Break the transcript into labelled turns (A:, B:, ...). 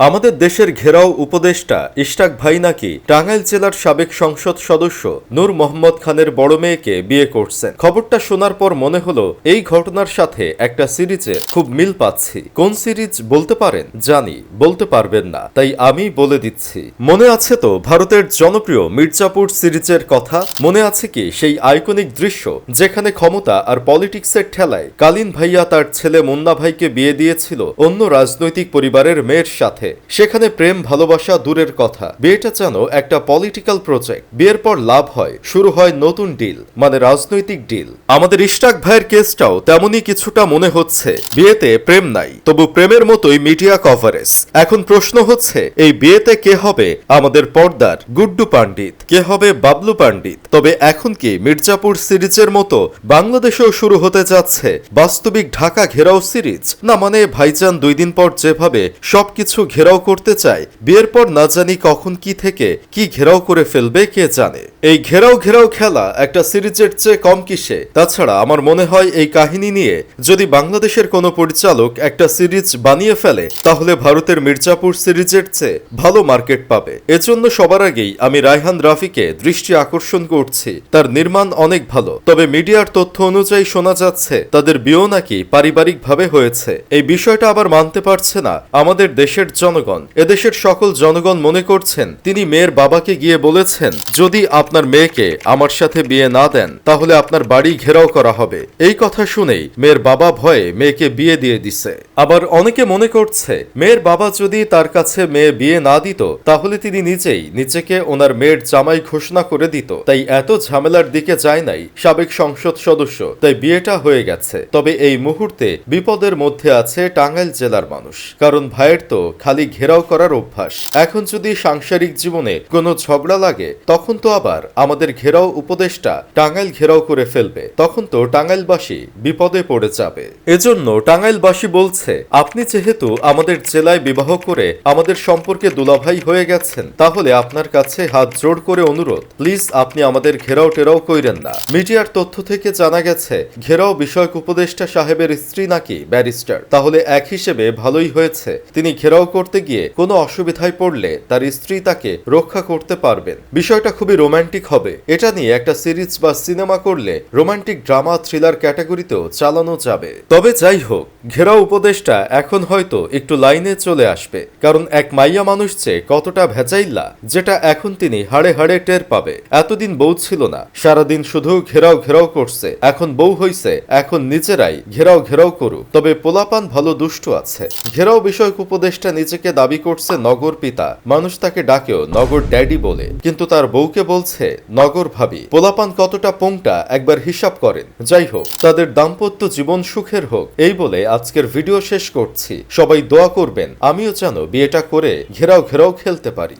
A: আমাদের দেশের ঘেরাও উপদেষ্টা ইশতাক ভাই নাকি টাঙ্গাইল জেলার সাবেক সংসদ সদস্য নূর মোহাম্মদ খানের বড় মেয়েকে বিয়ে করছেন। খবরটা শোনার পর মনে হলো, এই ঘটনার সাথে একটা সিরিজে খুব মিল পাচ্ছি। কোন সিরিজ বলতে পারেন? জানি, বলতে পারবেন না। তাই আমি বলে দিচ্ছি। মনে আছে তো ভারতের জনপ্রিয় মির্জাপুর সিরিজের কথা? মনে আছে কি সেই আইকনিক দৃশ্য যেখানে ক্ষমতা আর পলিটিক্সের ঠেলায় কালীন ভাইয়া তার ছেলে মুন্না ভাইকে বিয়ে দিয়েছিল অন্য রাজনৈতিক পরিবারের মেয়ের সাথে? সেখানে প্রেম, ভালোবাসা দূরের কথা। বিয়েটা যেন একটা পলিটিক্যাল প্রজেক্ট বিয়ের পর লাভ হয়, শুরু হয় নতুন ডিল মানে রাজনৈতিক ডিল আমাদের ইশতাক ভাইয়ের কেসটাও তেমনই কিছুটা মনে হচ্ছে। বিয়েতে প্রেম নাই, তবু প্রেমের মতোই মিডিয়া কভারেজ এখন প্রশ্ন হচ্ছে, এই বিয়েতে কে হবে? আমাদের পর্দার গুড্ডু পাণ্ডিত। কে হবে বাবলু পাণ্ডিত? তবে এখন কি মির্জাপুর সিরিজের মতো বাংলাদেশেও শুরু হতে যাচ্ছে বাস্তবিক ঢাকা ঘেরাও সিরিজ? না মানে ভাইজান দুই দিন পর যেভাবে সবকিছু ঘেরাও করতে চায়। বিয়ের পর না জানি কখন কি থেকে কি ঘেরাও করে ফেলবে, কে জানে? এই ঘেরাও ঘেরাও খেলা একটা সিরিজের চেয়ে কম কিসে? তাছাড়া আমার মনে হয় এই কাহিনী নিয়ে যদি বাংলাদেশের কোনো পরিচালক একটা সিরিজ বানিয়ে ফেলে, তাহলে ভারতের মির্জাপুর সিরিজের চেয়ে ভালো মার্কেট পাবে। এজন্য সবার আগেই আমি রায়হান রাফিকে দৃষ্টি আকর্ষণ করছি। তার নির্মাণ অনেক ভালো, তবে মিডিয়ার তথ্য অনুযায়ী শোনা যাচ্ছে, তাদের বিয়েও নাকি পারিবারিকভাবে হয়েছে। এই বিষয়টা আবার মানতে পারছে না আমাদের দেশের জনগণ। এদেশের সকল জনগণ মনে করছেন, তিনি মেয়ের বাবাকে গিয়ে বলেছেন, যদি আপনার মেয়েকে আমার সাথে বিয়ে না দেন, তাহলে আপনার বাড়ি ঘেরাও করা হবে। এই কথা শুনেই মেয়ের বাবা ভয়ে মেয়েকে বিয়ে দিয়ে দিছে। আবার অনেকে মনে করছে, মেয়ের বাবা যদি তার কাছে মেয়ে বিয়ে না দিত, তাহলে তিনি নিজেই নিজেকে ওনার মেয়ের জামাই ঘোষণা করে দিত। তাই এত ঝামেলার দিকে যায় নাই সাবেক সংসদ সদস্য। তাই বিয়েটা হয়ে গেছে। তবে এই মুহূর্তে বিপদের মধ্যে আছে টাঙ্গাইল জেলার মানুষ। কারণ ভাইয়ের তো খালি ঘেরাও করার অভ্যাস। এখন যদি সাংসারিক জীবনে কোনো ঝগড়া লাগে, তখন তো আবার আমাদের ঘেরাও উপদেশটা টাঙ্গাইল ঘেরাও করে ফেলবে, তখন তো টাঙ্গাইলবাসী বিপদে পড়ে যাবে। এজন্য টাঙ্গাইলবাসী বলছে, আপনি যেহেতু আমাদের জেলায় বিবাহ করে আমাদের সম্পর্কে দুলাভাই হয়ে গেছেন, তাহলে আপনার কাছে হাত জোড় করে অনুরোধ, প্লিজ আপনি আমাদের ঘেরাও টেরাও কইরেন না। মিডিয়ার তথ্য থেকে জানা গেছে, ঘেরাও বিষয়ক উপদেষ্টা সাহেবের স্ত্রী নাকি ব্যারিস্টার। তাহলে এক হিসেবে ভালোই হয়েছে, তিনি ঘেরাও করতে গিয়ে কোনো অসুবিধায় পড়লে তার স্ত্রী তাকে রক্ষা করতে পারবেন। বিষয়টা খুবই রোমান্টিক হবে। এটা নিয়ে একটা সিরিজ বা সিনেমা করলে রোমান্টিক ড্রামা থ্রিলার ক্যাটাগরিতেও চালানো যাবে। তবে যাই হোক, ঘেরাও উপদেশটা এখন হয়তো একটু লাইনে চলে আসবে। কারণ এক মাইয়া মানুষ যে কতটা ভেজাইল্লা, যেটা এখন তিনি হাড়ে হাড়ে টের পাবে। এতদিন বউ ছিল না, সারাদিন শুধু ঘেরাও ঘেরাও করছে। এখন বউ হইছে, এখন নিজেরাই ঘেরাও ঘেরাও করুক। তবে পোলাপান ভালো দুষ্টু আছে। ঘেরাও বিষয়ক উপদেশটা নিজেকে দাবি করছে নগর পিতা। মানুষ তাকে ডাকেও নগর ড্যাডি বলে। কিন্তু তার বউকে বলছে নগর ভাবি, পোলাপান কতটা পোংটা একবার হিসাব করেন। যাই হোক, তাদের দাম্পত্য জীবন সুখের হোক, এই বলে আজকের ভিডিও শেষ করছি। সবাই দোয়া করবেন, আমিও যেন বিয়েটা করে ঘেরাও ঘেরাও খেলতে পারি।